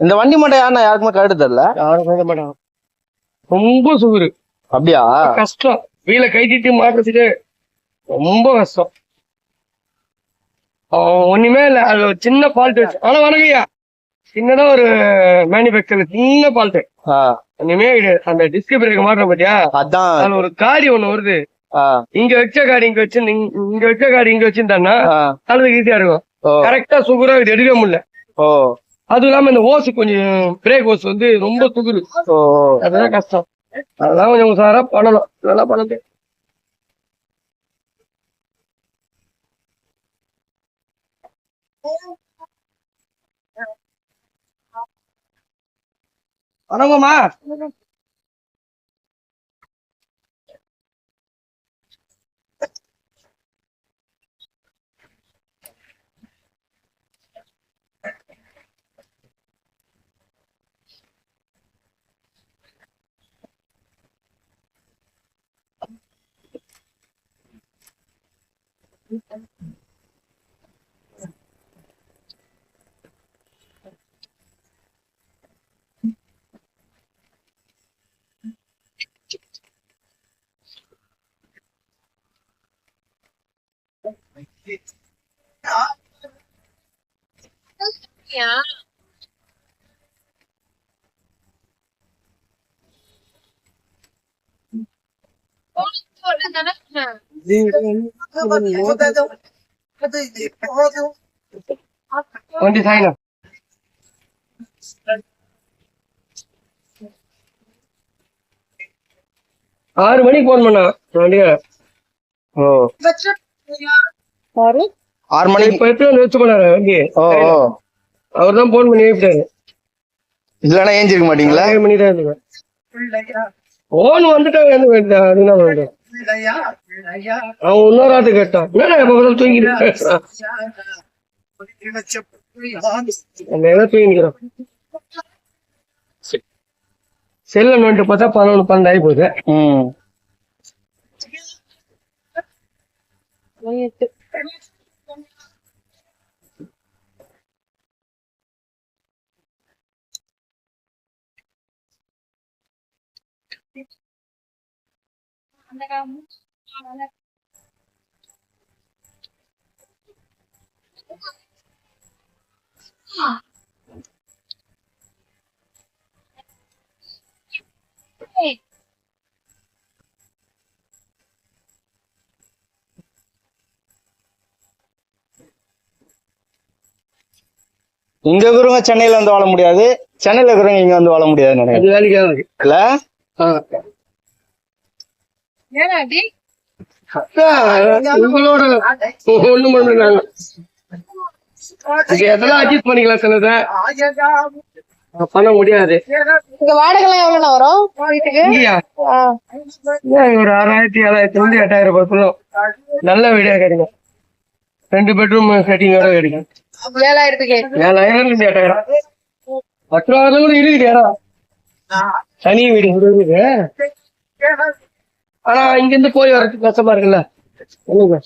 இந்த வண்டி மட்டும் யாருன்னா யாருக்குமே கழுடு தெரியல யாரும் மாட்டாங்க ரொம்ப சுகுரு. அப்படியா? கஷ்டம். வீல கைட்டிட்டு மாட்டுறதுக்கு ரொம்ப கஷ்டம். ஒண்ணுமே இல்ல. அது ஒரு சின்ன ஃபால்ட் வச்சு. ஆனா வணக்கய்யா சின்னதா ஒரு மேனுபேக்சர் சின்ன ஃபால்ட் ஒண்ணுமே கிடையாது. அந்த டிஸ்க் பிரேக் மாட்டுறோம் பாத்தியா? அதான். ஒரு காடி ஒண்ணு வருது. இங்க வச்ச காடி இங்க வச்சு இங்க- வச்ச காடி இங்க வச்சிருந்தான்னா ஆ, அது ஈஸியா இருக்கும். கரெக்டா சுகுரா இது எடுக்க முடியல. ஓ. அதுவும் இல்லாம இந்த ஓஸ் கொஞ்சம் பிரேக் ஓஸ் வந்து ரொம்ப ஓ அதுதான் கஷ்டம். அதெல்லாம் கொஞ்சம் உசாரா பண்ணணும். நல்லா பண்ணது Yeah. வண்டி சாயணும் ஆறு மணிக்கு போன் பண்ணா? வண்டிய ஓ. ஆறு மணிக்கு. இப்ப எடுத்து வந்து வச்சு போனாரு வண்டி. ஓ ஓ. அவர் தான் போன் பண்ணி எழுப்பிட்டாரு இல்லன்னா ஏஞ்சிருக்க மாட்டீங்களா? ஏழு மணி தான் இருந்தது போன் வந்துட்டாங்க அதுதான் வேண்டாம் அவன் இன்னொரு ஆட்டு கேட்டான் எப்ப பார்த்தாலும் தூங்கிட்டு தூங்கிக்கிறான்? செல்ல நோண்டு பார்த்தா பதினொன்று பன்னெண்டு ஆகி போகுது. ம் இங்க இருக்கிறவங்க சென்னையில வந்து வாழ முடியாது. சென்னையில இருக்கிறவங்க இங்க வந்து வாழ முடியாதுன்னு நினைக்கிறேன். இல்ல? ஏனாடி உங்களோட எதெல்லாம் அட்ஜஸ்ட் பண்ணிக்கலாம் சிலதை பண்ண முடியாது. இங்க வாடகை எவ்வளவு வரும்? ஒரு ஆறாயிரத்தி ஏழாயிரத்தி இருந்து எட்டாயிரம் ரூபாய்க்குள்ள நல்ல வீடா கிடைக்கும் ரெண்டு பெட்ரூம் செட்டிங்கோட கிடைக்கும் ஏழாயிரத்துக்கு. ஏழாயிரம் இருந்து எட்டாயிரம். பத்து ரூபா கூட இருக்குது இடம் தனி வீடு கூட இருக்குது. ஆனா இங்க இருந்து போய் வரதுக்கு கஷ்டமா இருக்குல்ல? சொல்லுங்க.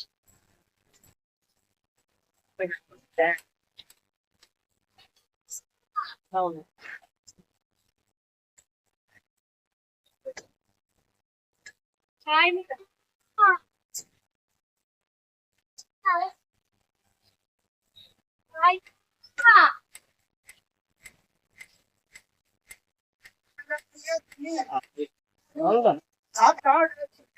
அவ்வளவுதான்